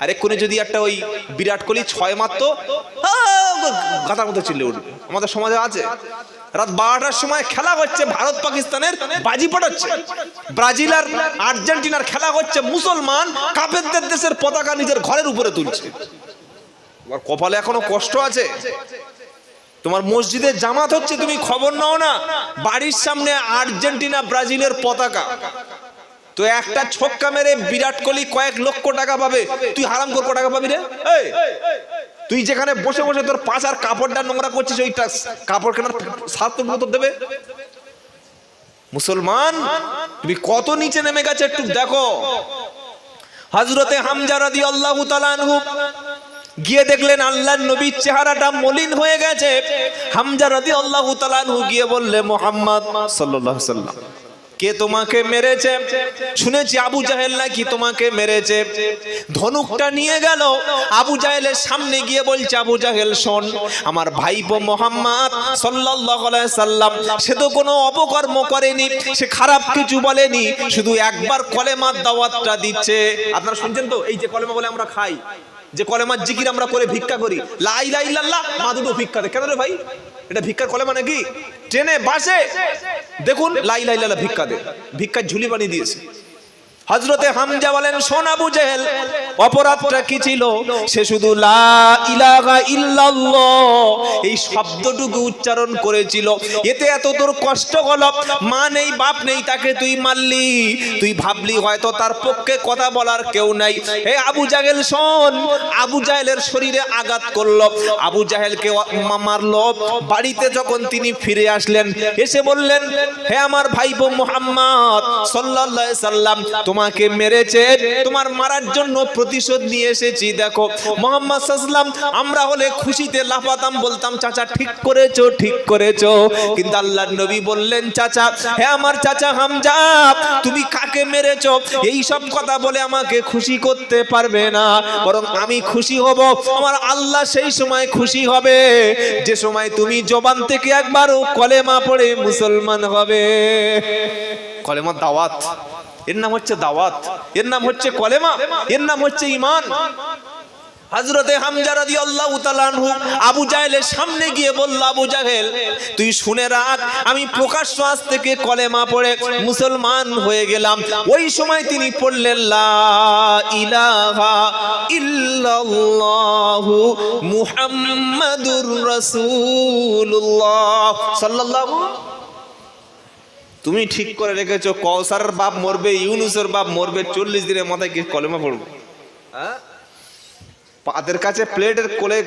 আর এক্ষুনি যদি একটা ওই বিরাট কোহলি ছয় মাত্র গাতার মতো চিল্লে উঠবে। আমাদের সমাজে আছে। রাত বারোটার সময় খেলা হচ্ছে, ভারত পাকিস্তানের বাজি পড়াচ্ছে ব্রাজিল আর আর্জেন্টিনার খেলা হচ্ছে, মুসলমান কাপেরদের দেশের পতাকা নিজের ঘরের উপরে তুলছে। তোমার কপালে এখনও কষ্ট আছে? তোমার মসজিদের জামাত হচ্ছে, তুমি খবর নাও না, বাড়ির সামনে আর্জেন্টিনা ব্রাজিলের পতাকা। তো একটা ছক্কা মেরে বিরাট কোহলি কয়েক লক্ষ টাকা পাবে। তুই হারাম কর টাকা পাবি রে? তুই যেখানে বসে বসে তোর পাঁচ আর কাপড়টা নোংরা করছিস ওই টা- কাপড় কেনার সাত তোর দেবে? মুসলমান, তুমি কত নিচে নেমে গেছে একটু দেখো। হজরতে হামজা রাদি আল্লাহ তালানহু গিয়ে দেখলেন আল্লাহর নবীর চেহারাটা মলিন হয়ে গেছে। হামজা রাদি আল্লাহ তালানহু গিয়ে বললে, মোহাম্মদ আলাইহি সাল্লাম কে তোমাকে মেরেছে? শুনেছি আবু জাহেল নাকি তোমাকে মেরেছে। ধনুকটা নিয়ে গেল। আবু জাহেলের সামনে গিয়ে বলছে, আবু জাহেল, শোন, আমার ভাইপো মোহাম্মদ সাল্লাল্লাহু আলাইহি সাল্লাম সে তো কোনো অপকর্ম করেনি, সে খারাপ কিছু বলেনি, শুধু একবার কলেমার দাওয়াতটা দিচ্ছে। আপনারা শুনছেন তো? এই যে কলেমা বলে আমরা খাই, যে কলেমার জিকির আমরা করে ভিক্ষা করি। লা ইলাহা ইল্লাল্লাহ, মা দুটো ভিক্ষা দে কেন রে ভাই? এটা ভিক্ষার কলে মানে কি? ট্রেনে, বাসে? দেখুন, লাই লাই লালা ভিক্ষা দে। ভিক্ষার ঝুলি বানিয়ে দিয়েছে। হজরতে হামজা বলেন আবু জেহেল, অপরাধটা কি ছিল? সে শুধু এই শব্দটুকু উচ্চারণ করেছিল। এতে এত তোর কষ্ট হলো মা নেই, বাপ নেই, তাকে তুই মারলি। তুই ভাবলি হয়তো তার পক্ষে কথা বলার কেউ নাই। হে আবু জাহেল, শোন। আবু জাহেলের শরীরে আঘাত করল। আবু জাহেলকে মারলো। বাড়িতে যখন তিনি ফিরে আসলেন, এসে বললেন, হে আমার ভাইপো মোহাম্মদ সাল্লাল্লাহু আলাইহি সাল্লাম তোমাকে মেরেছে, তোমার মারার জন্য প্রতিশোধ নিয়ে এসেছি, দেখো। মোহাম্মদ সাল্লাম আমরা হলে খুশিতে লাফাতাম, বলতাম, চাচা, ঠিক করেছ ঠিক করেছ। কিন্তু আল্লাহর নবী বললেন, চাচা, হে আমার চাচা হামজা, তুমি কাকে মেরেছো? এই সব কথা বলে আমাকে খুশি করতে পারবে না। বরং আমি খুশি হব, আমার আল্লাহ সেই সময় খুশি হবে, যে সময় তুমি জবান থেকে একবারও কলেমা পড়ে মুসলমান হবে। কলেমা দাওয়াত। এর নাম হচ্ছে দাওয়াত, এর নাম হচ্ছে কলেমা, এর নাম হচ্ছে ইমান হজরতে হামজা রাদিয়াল্লাহু তাআলা আনহু আবু জাহেলের সামনে গিয়ে বলল, আবু জাহেল, তুই শুনে রাখ, আমি প্রকাশ্য আজ থেকে কলেমা পড়ে মুসলমান হয়ে গেলাম। ওই সময় তিনি পড়লেন ইলাহা ইল্লাল্লাহু মুহাম্মাদুর রাসূলুল্লাহ। সাল্লাল্লাহু তুমি ঠিক করে রেখেছো কৌসারের বাপ মরবে, ইউনুসের বাপ মরবে, চল্লিশ দিনের মাথায় কি কলেমা পড়ব? হ্যাঁ? পাদের কাছে প্লেটের কোলে,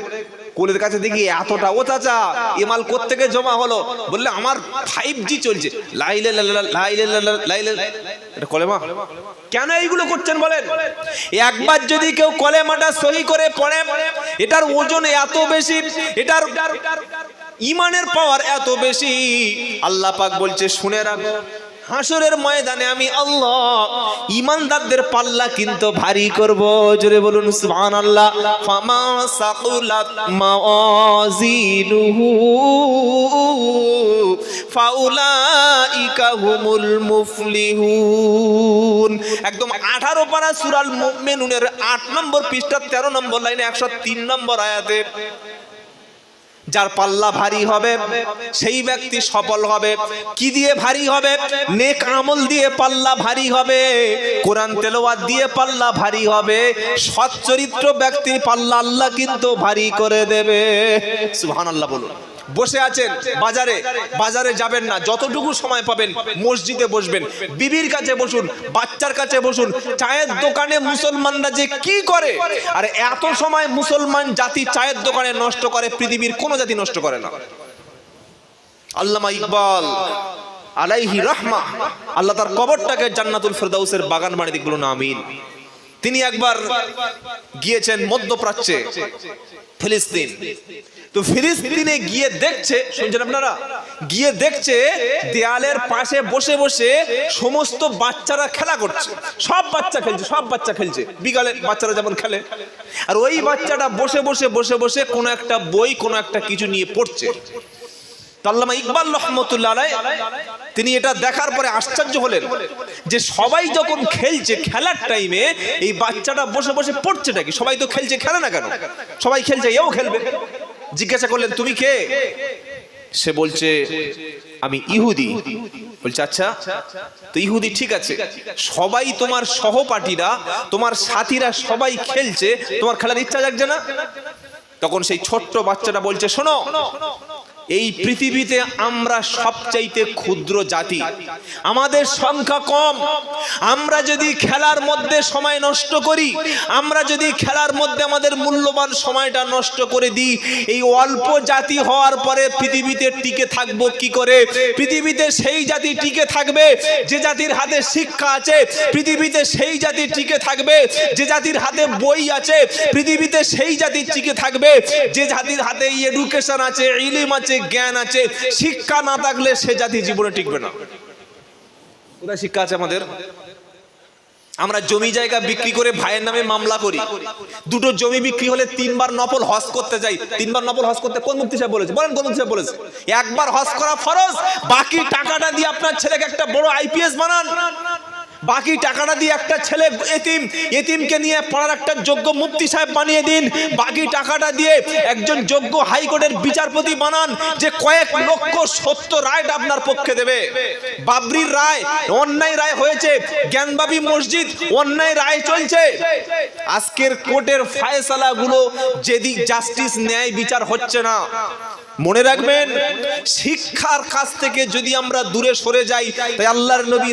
কোলের কাছে দেখি এতটা, ও চাচা এমাল কোত্থেকে জমা হলো? বললে আমার ফাইভ জি চলছে। লাইলে লাইলে লাইলে এটা কলেমা? কেন এইগুলো করছেন বলেন? একবার যদি কেউ কলেমাটা সহি করে পড়ে, এটার ওজন এত বেশি, এটার ইমানের পাওয়ার এত বেশি। আল্লাহ পাক বলছে, শুনে রাখো হাসরের ময়দানে আমি আল্লাহ ইমানদারদের পাল্লা কিন্তু ভারী করব। জোরে বলুন সুবহান আল্লাহ ফামা সাকুলাত মাওয়াজিনুহু ফাউলাইকা হুমুল মুফলিহুন। একদম 18 পারা সূরাল মুমিনুনের 8 নম্বর পৃষ্ঠা 13 নম্বর লাইনে 103 নম্বর আয়াতে যার পাল্লা ভারী হবে, সেই ব্যক্তি সফল হবে। কি দিয়ে ভারী হবে? নেক আমল দিয়ে পাল্লা ভারী হবে। কোরআন তেলাওয়াত দিয়ে পাল্লা ভারী হবে। সৎ চরিত্র ব্যক্তির পাল্লা আল্লাহ কিন্তু ভারী করে দেবে। সুবহানাল্লাহ বলুন। বসে আছেন বাজারে। বাজারে যাবেন না। যতটুকু সময় পাবেন মসজিদে বসবেন। বিবির কাছে বসুন, বাচ্চার কাছে বসুন। চায়ের দোকানে মুসলমানরা যে কি করে? আর এত সময় মুসলমান জাতি চায়ের দোকানে নষ্ট করে, পৃথিবীর কোনো জাতি নষ্ট করে না। আল্লামা ইকবাল আলাইহি রহমা, আল্লাহ তার কবরটাকে জান্নাতুল ফেরদাউসের বাগান বাড়ি দিকগুলো না আমিন। তিনি একবার গিয়েছেন মধ্যপ্রাচ্যে, ফিলিস্তিন। তো ফিলিস্তিনে গিয়ে দেখছে, শুনছেন আপনারা? গিয়ে দেখছে দেয়ালের পাশে বসে বসে সমস্ত বাচ্চারা খেলা করছে। সব বাচ্চা খেলছে, সব বাচ্চা খেলছে। বিকালে বাচ্চারা যেমন খেলে। আর ওই বাচ্চাটা বসে বসে বসে বসে কোনো একটা বই, কোনো একটা কিছু নিয়ে পড়ছে। তাল্লামা ইকবাল রহমতুল্লাহ তিনি এটা দেখার পরে আশ্চর্য হলেন যে সবাই যখন খেলছে খেলার টাইমে এই বাচ্চাটা বসে বসে পড়ছেটা কি? সবাই তো খেলছে, খেলে না কেন? সবাই খেলছে, এও খেলবে। জিজ্ঞাসা করলেন, তুমি কে? সে বলছে, আমি ইহুদি। বলছে আচ্ছা তো ইহুদি ঠিক আছে। সবাই তোমার সহপাঠীরা, তোমার সাথীরা সবাই খেলছে, তোমার খেলার ইচ্ছা লাগছে না? তখন সেই ছোট্ট বাচ্চাটা বলছে, শোনো এই পৃথিবীতে আমরা সবচাইতে ক্ষুদ্র জাতি। আমাদের সংখ্যা কম। আমরা যদি খেলার মধ্যে সময় নষ্ট করি, আমরা যদি খেলার মধ্যে আমাদের মূল্যবান সময়টা নষ্ট করে দিই, এই অল্প জাতি হওয়ার পরে পৃথিবীতে টিকে থাকব কি করে? পৃথিবীতে সেই জাতি টিকে থাকবে, যে জাতির হাতে শিক্ষা আছে, পৃথিবীতে সেই জাতি টিকে থাকবে, যে জাতির হাতে বই আছে, পৃথিবীতে সেই জাতি টিকে থাকবে, যে জাতির হাতে এডুকেশন আছে, ইলিম আছে জ্ঞান আছে, শিক্ষা না থাকলে সে জাতি জীবনে টিকবে না। কোথায় শিক্ষা আছে আমাদের? আমরা জমি জায়গা বিক্রি করে ভাইয়ের নামে মামলা করি। দুটো জমি বিক্রি হলে তিনবার নফল হজ করতে যাই। তিনবার নফল হজ করতে কোন মুক্তি সাহেব বলেছে? বলেন কোন মুক্তি সাহেব বলেছে? একবার হজ করা ফরজ, বাকি টাকাটা দিয়ে আপনার ছেলেকে একটা বড় আইপিএস বানান। বাকি টাকাটা দিয়ে একটা ছেলে এতিম, এতিমকে নিয়ে পড়ার একটা যোগ্য মুফতি সাহেব বানিয়ে দিন। বাকি টাকাটা দিয়ে একজন যোগ্য হাইকোর্টের বিচারপতি বানান যে কয়েক লক্ষ সত্য রায় আপনার পক্ষে দেবে। বাবরির রায়, অন্যায় রায় হয়েছে। জ্ঞানবাবী মসজিদ, অন্যায় রায় চলছে। আজকের কোর্টের ফায়সালা গুলো যেদিক জাস্টিস ন্যায় বিচার হচ্ছে না। মনে রাখবেন, শিক্ষার কাছ থেকে যদি আমরা দূরে সরে যাই, তাই আল্লাহর নবী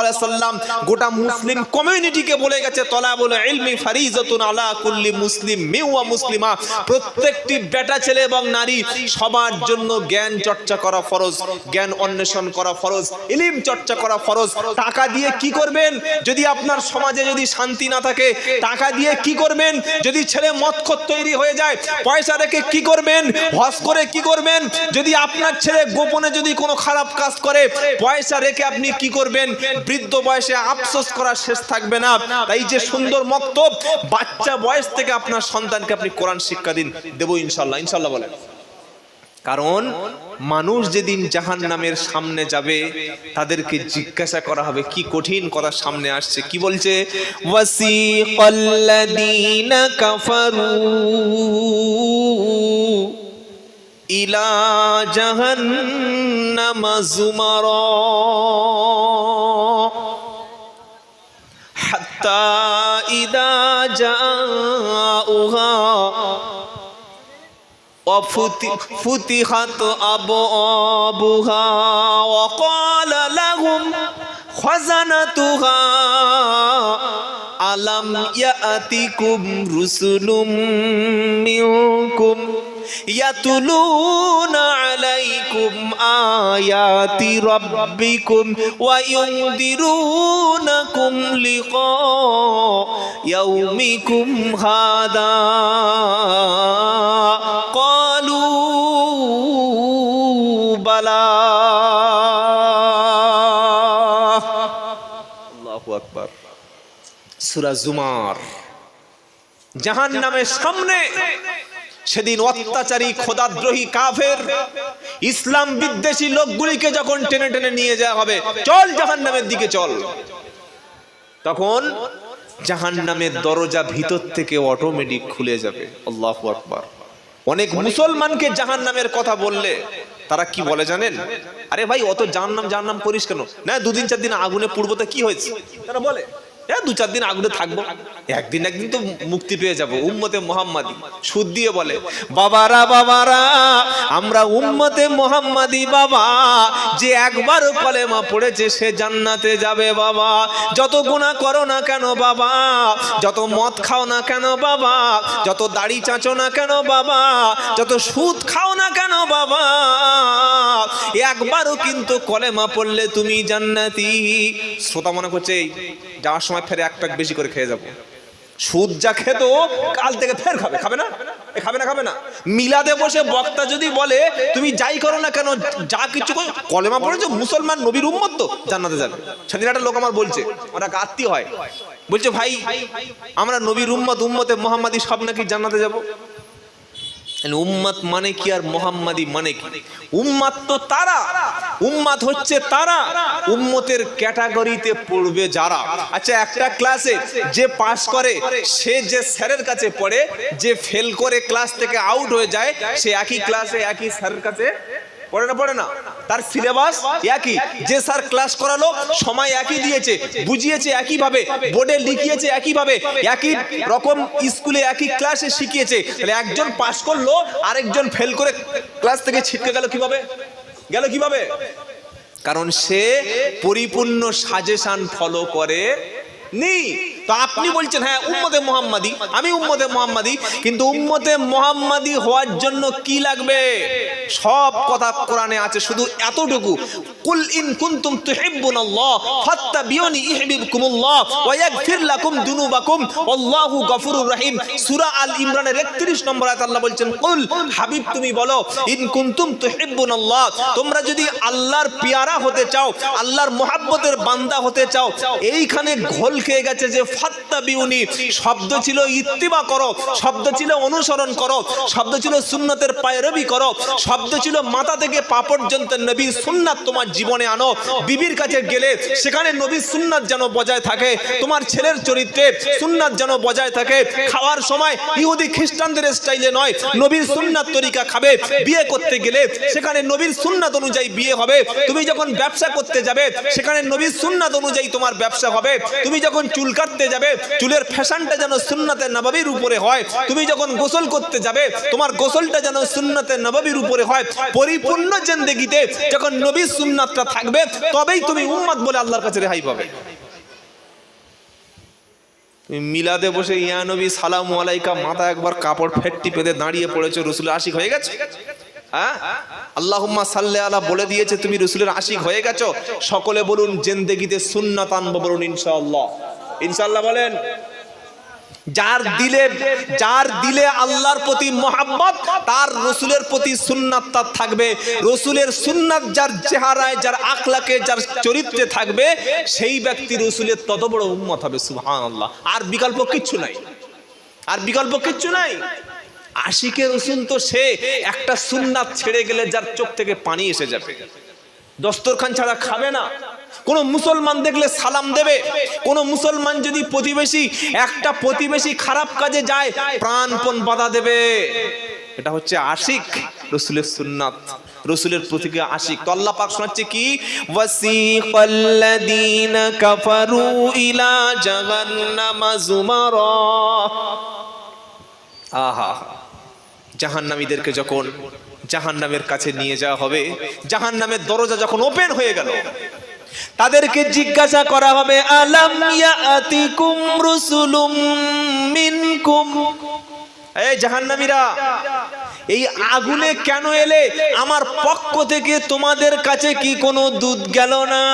আলাইহি সাল্লাম গোটা মুসলিম কমিউনিটিকে বলে গেছে, তলাবুল ইলমি ফারিজাতুন আলা কুল্লি মুসলিম মিওয়া মুসলিমা। প্রত্যেকটি বেটা ছেলে এবং নারী সবার জন্য জ্ঞান চর্চা করা ফরজ, জ্ঞান অন্বেষণ করা ফরজ, ইলিম চর্চা করা ফরজ। টাকা দিয়ে কি করবেন? যদি আপনার সমাজে যদি শান্তি না থাকে, টাকা দিয়ে কি করবেন? যদি ছেলে মদখত তৈরি হয়ে যায়, পয়সা রেখে কি করবেন? হজ করে কি করবেন? যদি আপনার ছেলে গোপনে যদি কোনো খারাপ কাজ করে, পয়সা রেখে আপনি কি করবেন? বৃদ্ধ বয়সে আফসোস করা শেষ থাকবে না। তাই যে সুন্দর মক্তব, বাচ্চা বয়স থেকে আপনার সন্তানকে আপনি কোরআন শিক্ষা দিন, দেবো ইনশাল্লাহ ইনশাল্লাহ বলেন। কারণ মানুষ যেদিন জাহান নামের সামনে যাবে, তাদেরকে জিজ্ঞাসা করা হবে, কি কঠিন কথা সামনে আসছে, কি বলছে? ওয়াসিকাল্লাযীনা কাফারু। ইলা জাহান্নাম যুমারা হাত্তা ইদা জাউহা وفتحت أبوابها وقال لهم خزنتها ألم يأتكم رسل منكم يتلون عليكم آيات ربكم وينذرونكم لقاء يومكم هذا قالوا بلى الله أكبر سورة زمار জাহান নামের সামনে সেদিন অত্যাচারী খোদাদ্রোহী কাফের, ইসলাম বিদ্বেষী লোকগুলিকে যখন টেনে টেনে নিয়ে যাওয়া হবে, চল জাহান নামের দিকে চল। তখন জাহান নামের দরজা ভিতর থেকে অটোমেটিক খুলে যাবে। আল্লাহ আকবার। অনেক মুসলমানকে জাহান নামের কথা বললে, তারা কি বলে জানেন? আরে ভাই, অত জাহান নাম জাহান নাম করিস কেন? না, দুদিন চার দিন আগুনে পূর্বতে কি হয়েছে? তারা বলে হ্যাঁ দু চার দিন আগুনে থাকব। একদিন একদিন তো মুক্তি পেয়ে যাব, উম্মতে মোহাম্মদি। সুদ দিয়ে বলে, বাবারা বাবারা, আমরা উম্মতে মোহাম্মদি বাবা। যে একবার কলেমা পড়েছে সে জান্নাতে যাবে বাবা। যত গুণা করো না কেন বাবা? যত মদ খাও না কেন বাবা? যত দাড়ি চাঁচো না কেন বাবা? যত সুদ খাও না কেন বাবা? একবারও কিন্তু কলেমা পড়লে তুমি জান্নাতি। শ্রোতা মনে করছে যাওয়ার সময় ফের এক প্যাক বেশি করে খেয়ে যাব। সুদ যা খেত, কাল থেকে ফের খাবে। খাবে না? খাবে না খাবে না। মিলাদে বসে বক্তা যদি বলে, তুমি যাই করো না কেন, যা কিছু কলেমা পড়েছো? মুসলমান নবীর উম্মত তো, জান্নাতে যাবে। সেদিন একটা লোক আমার বলছে, ওরা আত্মীয় হয়। বলছে, ভাই, আমরা নবীর উম্মত, উম্মতে মোহাম্মদী সব নাকি জান্নাতে যাব? উম্মাত মানে কি আর মোহাম্মদি মানে কি? উম্মাত তো তারা। উম্মাত হচ্ছে তারা। উম্মতের ক্যাটাগরিতে পড়বে যারা। আচ্ছা একটা ক্লাসে যে পাস করে, সে যে স্যারের কাছে পড়ে, যে ফেল করে ক্লাস থেকে আউট হয়ে যায়, সে একই ক্লাসে একই স্যারের কাছে পড়ে না পড়ে না? তার সিলেবাস একই। যে স্যার ক্লাস করালো সময় একই দিয়েছে, বুঝিয়েছে একই ভাবে বোর্ডে লিখিয়েছে একই ভাবে একই রকম স্কুলে একই ক্লাসে শিখিয়েছে। তাহলে একজন পাস করল, আরেকজন ফেল করে ক্লাস থেকে ছিটকে গেল কীভাবে? গেল কীভাবে? কারণ সে পরিপূর্ণ সাজেশন ফলো করে নেই তো আপনি বলছেন হ্যাঁ উম্মতে মোহাম্মাদি। আমি উম্মতে মোহাম্মদী। কিন্তু উম্মতে মোহাম্মাদি হওয়ার জন্য কি লাগবে? সব কথা কোরআনে আছে শুধু এতটুকু। কুল ইন কুনতুম তুহিব্বুনাল্লাহ ফাত্তাবিউনি ইউহিব্বুকুমুল্লাহ ওয়া ইয়াগফির লাকুম দুনুবাকুম। আল্লাহু গফুরুর রহিম। সূরা আল ইমরানের 31 নম্বর আয়াত আল্লাহ বলছেন হাবিব, তুমি বলো, ইন কুনতুম তোমরা যদি আল্লাহর পিয়ারা হতে চাও, আল্লাহর বান্দা হতে চাও, এইখানে ঘোল খেয়ে গেছে যে ফাত্তাবিউনি, শব্দ ছিল ইত্তিবা করো, শব্দ ছিল অনুসরণ করো, শব্দ ছিল সুন্নতের পায়রবি করো, শব্দ ছিল মাথা থেকে পা পর্যন্ত নবীর সুন্নাত তোমার জীবনে আনো, বিবির কাছে গেলে সেখানে নবীর সুন্নাত যেন বজায় থাকে, তোমার ছেলের চরিত্রে সুন্নাত যেন বজায় থাকে। খাওয়ার সময় ইহুদি খ্রিস্টানদের স্টাইলে নয়, নবীর সুন্নাত তরিকা খাবে। বিয়ে করতে গেলে সেখানে নবীর সুন্নাত অনুযায়ী বিয়ে হবে। তুমি যখন ব্যবসা করতে যাবে, সেখানে নবীর সুন্নাত অনুযায়ী তোমার ব্যবসা হবে। তুমি যখন চুল কাটতে যাবে, চুলের ফ্যাশনটা যেন সুন্নাতে নবাবির উপরে হয়। তুমি যখন গোসল করতে যাবে, তোমার গোসলটা যেন সুন্নাতে নবাবির উপরে হয়। পরিপূর্ণ জিন্দেগিতে যখন নবীর সুন্নাতটা থাকবে, তবেই তুমি উম্মাদ বলে আল্লাহর কাছে রেহাই পাবে। মিলাদে বসে, ইয়া নবী, সালাম আলাইকা, মাথা একবার কাপড় ফেটটি পেতে দাঁড়িয়ে পড়েছো, রসুল আশিক হয়ে গেছে? হ্যাঁ? বলে দিয়েছে, তুমি রসুলের আশিক হয়ে গেছো? সকলে বলুন, জেন্দেগিতে সুন্নাত আনব বলুন, ইনশাআল্লাহ। ইনশাআল্লাহ বলেন যার দিলে যার দিলে আল্লাহর প্রতি মোহাম্মত তার রসুলের প্রতি সুন্নাত তার থাকবে। রসুলের সুন্নাত যার চেহারায় যার আখলাকে যার চরিত্রে থাকবে সেই ব্যক্তি রসুলের তত বড় উম্মত হবে সুবহান আল্লাহ আর বিকল্প কিচ্ছু নাই। আর বিকল্প কিচ্ছু নাই। আশিকে রসুন তো সে একটা সুন্নাত ছেড়ে গেলে যার চোখ থেকে পানি এসে যাবে। দস্তরখান ছাড়া খাবে না। কোন মুসলমান দেখলে সালাম দেবে। কোন মুসলমান যদি প্রতিবেশী, একটা প্রতিবেশী খারাপ কাজে যায়, প্রাণপণ বাধা দেবে। এটা হচ্ছে আশিক, রসুলের সুন্নাত। রসুলের প্রতীকে আশিক। তো আল্লাহ পাক শোনাচ্ছে কি? ওয়াসিকাল্লাযীনা কাফারু ইলা জাহান্নামা যুমারা আহা, জাহান্নামীদেরকে যখন জাহান্নামের কাছে নিয়ে যাওয়া হবে, জাহান্নামের দরজা যখন ওপেন হয়ে গেল তাদেরকে জিজ্ঞাসা করা হবে আলামিয়া ইয়াতিকুম রুসুলুম মিনকুম? এই জাহান্নামীরা এই আগুনে কেন এলে? আমার পক্ষ থেকে তোমাদের কাছে কি কোনো দুধ গেল না?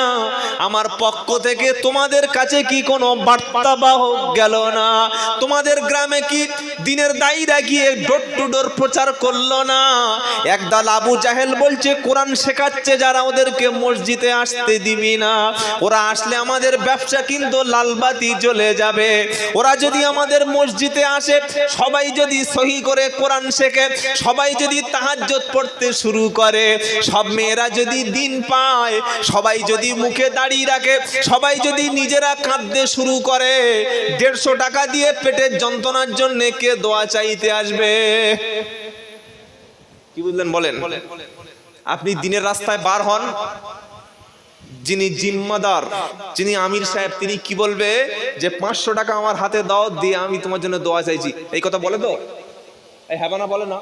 আমার পক্ষ থেকে তোমাদের কাছে কি কোনো বার্তা বাহক গেল না? তোমাদের গ্রামে কি দিনের দায়ীরা গিয়ে ডোর টু ডোর প্রচার করল না? একদল আবু জাহেল বলছে, কোরআন শেখাচ্ছে যারা ওদেরকে মসজিদে আসতে দিবি না। ওরা আসলে আমাদের ব্যবসা কিন্তু লালবাতি জ্বলে যাবে। ওরা যদি আমাদের মসজিদে আসে, সবাই যদি সহি করে কোরআন শেখে সবাই যদি তাহাজ্জত পড়তে শুরু করে, সব মেয়েরা যদি দিন পায়, সবাই যদি মুখে দাঁড়িয়ে রাখে, সবাই যদি নিজেরা কাঁদতে শুরু করে, দেড়শো টাকা দিয়ে পেটের যন্ত্রণার জন্য কে দোয়া চাইতে আসবে? কি বুঝলেন, বলেন? আপনি দিনের রাস্তায় বার হন, যিনি জিম্মাদার, যিনি আমির সাহেব, তিনি কি বলবে? যে পাঁচশো টাকা আমার হাতে দাও, দিয়ে আমি তোমার জন্য দোয়া চাইছি। এই কথা বলে তো? এই হ্যাঁ না বলে না?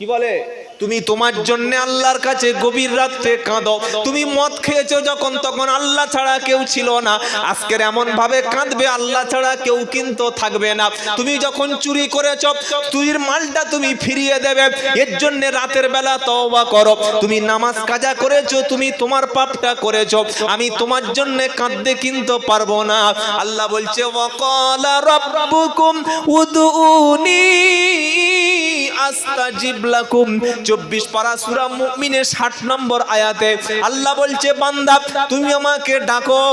কি বলে? তুমি তোমার জন্য আল্লাহর কাছে গভীর রাত্রে কাঁদো। তুমি মদ খেয়েছো যখন, তখন আল্লাহ ছাড়া কেউ ছিল না। আজকের এমন ভাবে কাঁদবে, আল্লাহ ছাড়া কেউ কিন্তু থাকবে না। তুমি যখন চুরি করেছ, চুরির মালটা তুমি ফিরিয়ে দেবে। এর জন্য রাতের বেলা তওবা করো। তুমি নামাজ কাজা করেছ, তুমি তোমার পাপটা করেছ। আমি তোমার জন্য কাঁদতে কিন্তু পারব না। আল্লাহ বলছে ওয়াকালা রাব্বুকুম, উদউনি আস্তাজিব লাকুম। 24 পারা সূরা মুমিনের 60 নম্বর আয়াতে আল্লাহ বলছে, বান্দা, তুমি আমাকে ডাকো।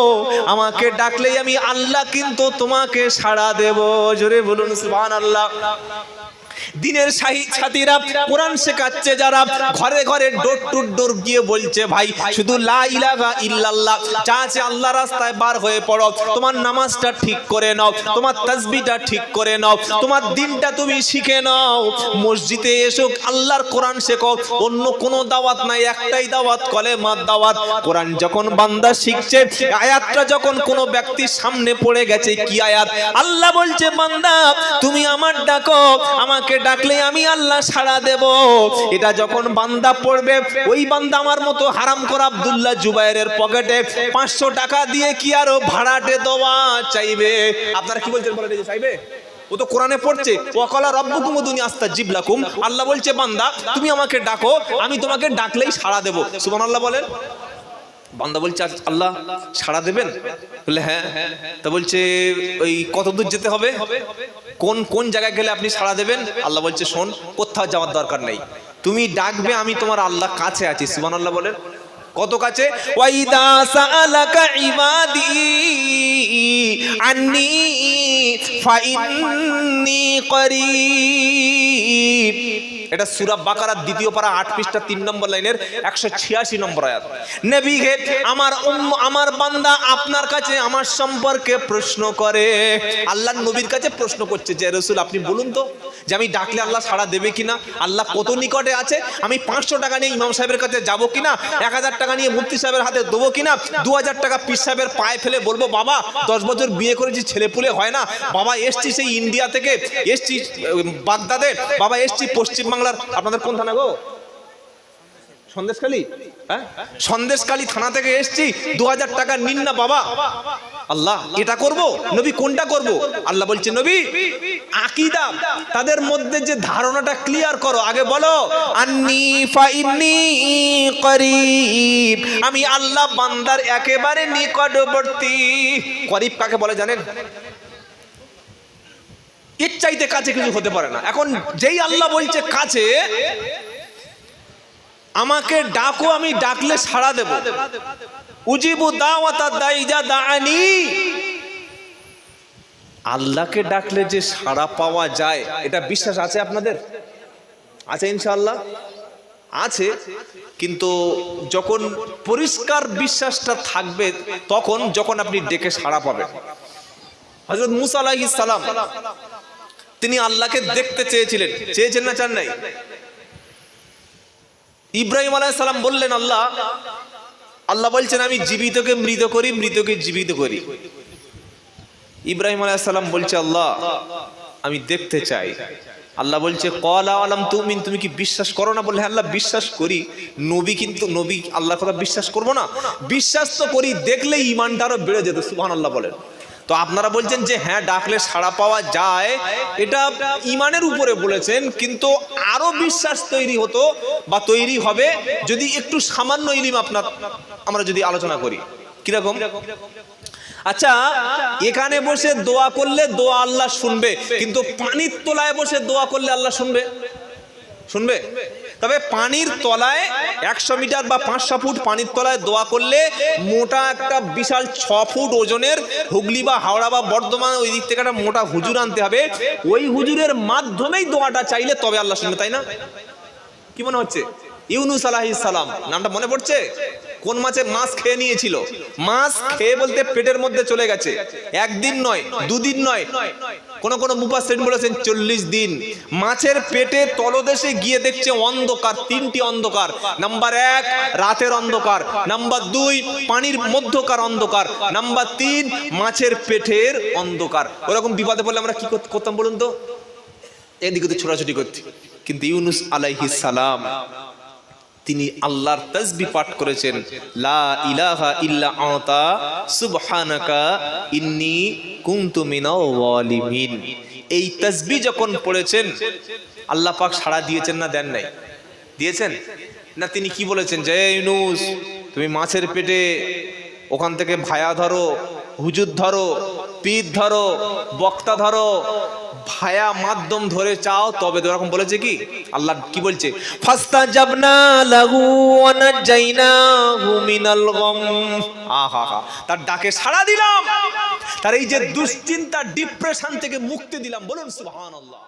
আমাকে ডাকলেই আমি আল্লাহ কিন্তু তোমাকে সাড়া দেব। জোরে বলুন, সুবহানাল্লাহ। দিনের শাহিদ সাথীরা কোরআন শেখাচ্ছে যারা। ঘরে ঘরে ডোর টু ডোর গিয়ে বলছে, ভাই, শুধু লা ইলাহা ইল্লাল্লাহ, যা আল্লাহ রাস্তায় বার হয়ে পড়ো। তোমার নামাজটা ঠিক করে নাও, তোমার তাসবিটা ঠিক করে নাও, তোমার দিনটা তুমি শিখে নাও। মসজিদে এসো, আল্লাহর কোরআন শেখো। অন্য কোনো দাওয়াত নাই, একটাই দাওয়াত কলে মার দাওয়াত। কোরআন যখন বান্দা শিখছে, আয়াতটা যখন কোনো ব্যক্তির সামনে পড়ে গেছে, কি আয়াত? আল্লাহ বলছে, বান্দা, তুমি আমার ডাকো, আমাকে ডাকলে আমি আল্লাহ সাড়া দেব। এটা যখন বান্দা পড়বে ওই বান্দা আমার মতো হারাম করা আব্দুল্লাহ জুবাইরের পকেটে পাঁচশো টাকা দিয়ে কি আরও ভাড়াটে দেওয়া চাইবে? আপনারা কি বলছেন বলেন চাইবে ও তো কোরআনে পড়ছে ওয়াকালা রব্বুকুম উদুনি আস্তাজিবলাকুম। আল্লাহ বলছে বান্দা তুমি আমাকে ডাকো আমি তোমাকে ডাকলেই সাড়া দেব। সুবহানাল্লাহ বলেন। বান্দা বলছে আচ্ছা, আল্লাহ সাড়া দেবেন? বলে হ্যাঁ। তা বলছে ওই কত দূর যেতে হবে? কোন কোন জায়গায় গেলে আপনি সাড়া দেবেন? আল্লাহ বলছে, শোন, কোথাও যাওয়ার দরকার নেই। তুমি ডাকবে, আমি তোমার আল্লাহ কাছে আছি। সুবহানাল্লাহ বলেন। কত কাছে? ওয়াইদা আন্নি ফাইন্নি করিব। এটা সুরা বাকারার দ্বিতীয় পারা আট পৃষ্ঠা তিন নম্বর লাইনের একশো ছিয়াশি নম্বর আয়াত। আমার আমার বান্দা আপনার কাছে আমার সম্পর্কে প্রশ্ন করে। আল্লাহ নবীর কাছে প্রশ্ন করছে যে, রসুল, আপনি বলুন তো। যে আমি ডাকলে আল্লাহ সাড়া দেবে কিনা? আল্লাহ কত নিকটে আছে? আমি পাঁচশো টাকা নিয়ে ইমাম সাহেবের কাছে যাব কিনা? এক হাজার টাকা নিয়ে মুফতি সাহেবের হাতে দেবো কিনা? দু হাজার টাকা পিস সাহেবের পায়ে ফেলে বলব, বাবা, দশ বছর বিয়ে করেছি ছেলে পুলে হয় না। বাবা, এসছি সেই ইন্ডিয়া থেকে, এসছি বাগদাদের বাগদাদে। বাবা, এসছি পশ্চিমবাংলার। আপনাদের কোন থানা গো? সন্দেশখালী? হ্যাঁ? সন্দেশখালী থানা থেকে এসছি দু হাজার টাকা নিন না বাবা। আল্লাহ, এটা করব? নবী কোনটা করব? আল্লাহ বলছে, নবী, আকিদা, তাদের মধ্যে যে ধারণাটা ক্লিয়ার করো, আগে বলো, আন্নি ফাইন্নি করিব। আমি আল্লাহ বান্দার একেবারে নিকটবর্তী। করিব কাকে বলে জানেন? এর চাইতে কাছে কিছু হতে পারে না। এখন যেই আল্লাহ বলছে কাছে আমাকে ডাকো, আমি ডাকলে সাড়া দেব। উজিবু দাআনি। আল্লাহকে ডাকলে যে সাড়া পাওয়া যায়, এটা বিশ্বাস আছে আপনাদের? আছে ইনশাআল্লাহ? আছে, কিন্তু যখন পরিষ্কার বিশ্বাসটা থাকবে, তখন যখন আপনি ডেকে সাড়া পাবেন। হযরত মুসা আলাইহিস সালাম, তিনি আল্লাহকে দেখতে চেয়েছিলেন। চেয়েছেন না চান নাই? ইব্রাহিম আলাইহিস সালাম বললেন, আল্লাহ আল্লাহ বলছেন, আমি জীবিতকে মৃত করি, মৃতকে জীবিত করি। ইব্রাহিম আলাইহিস সালাম বলছে, আল্লাহ, আমি দেখতে চাই। আল্লাহ বলছে কলা আলাম তুমিন, তুমি কি বিশ্বাস করো না? বললে আল্লাহ, বিশ্বাস করি। নবী কিন্তু, নবী, আল্লাহর কথা বিশ্বাস করব না। বিশ্বাস তো করি দেখলে ইমানটা আরও বেড়ে যেত। সুবহান আল্লাহ বলেন। তো আপনারা বলছেন যে হ্যাঁ ডাকলে সাড়া পাওয়া যায়, এটা ইমানের উপরে বলেছেন, কিন্তু আরও বিশ্বাস তৈরি হতো বা তৈরি হবে যদি একটু সামান্য ইলিম আপনার, আমরা যদি আলোচনা করি। কীরকম? আচ্ছা এখানে বসে দোয়া করলে দোয়া আল্লাহ শুনবে, কিন্তু পানির তোলায় বসে দোয়া করলে আল্লাহ শুনবে? শুনবে? তবে পানির তলায় একশো মিটার বা পাঁচশো ফুট পানির তলায় দোয়া করলে মোটা একটা বিশাল ছ ফুট ওজনের হুগলি বা হাওড়া বা বর্ধমান ওই দিক থেকে একটা মোটা হুজুর আনতে হবে। ওই হুজুরের মাধ্যমেই দোয়াটা চাইলে তবে আল্লাহ শুনবে, তাই না? কি মনে হচ্ছে? ইউনুস আলাহিস সালাম, নামটা মনে পড়ছে? কোন মাছে মাছ খেয়ে নিয়েছিল? মাছ খেয়ে বলতে পেটের মধ্যে চলে গেছে। একদিন নয়, দুদিন নয়। কোন কোন মুফাসসিরিন বলেছেন চল্লিশ দিন। মাছের পেটে তলদেশে গিয়ে দেখছে অন্ধকার, তিনটি অন্ধকার। নাম্বার এক, রাতের অন্ধকার। নাম্বার দুই, পানির মধ্যকার অন্ধকার। নাম্বার তিন, মাছের পেটের অন্ধকার। ওরকম বিপদে পড়লে আমরা কি করত- করতাম বলুন তো? এদিকে তো ছোটাছুটি করছি কিন্তু ইউনুস আলাইহিস সালাম তিনি আল্লাহর তাসবি পাঠ করেছেন। লা ইলাহা ইল্লা আতা, সুবহানাকা ইন্নী কুনতু মিনাল ওয়ালিমিন এই তাসবি যখন পড়েছেন, আল্লাহ পাক সাড়া দিয়েছেন না দেন নাই? দিয়েছেন? না তিনি কি বলেছেন? যে ইউনুস, তুমি মাছের পেটে ওখান থেকে ভায়া ধরো, হুজুর ধরো, পীর ধরো, বক্তা ধরো ভায়া মাধ্যম ধরে চাও তবে তো এরকম বলেছে কি? আল্লাহ কি বলছে? ফাস্তা জাবনা লাহু ওয়া নাজাইনাহু মিনাল গম। আহা হা তার ডাকে সাড়া দিলাম। তার এই যে দুশ্চিন্তা ডিপ্রেশন থেকে মুক্তি দিলাম। বলুন সুবহানাল্লাহ।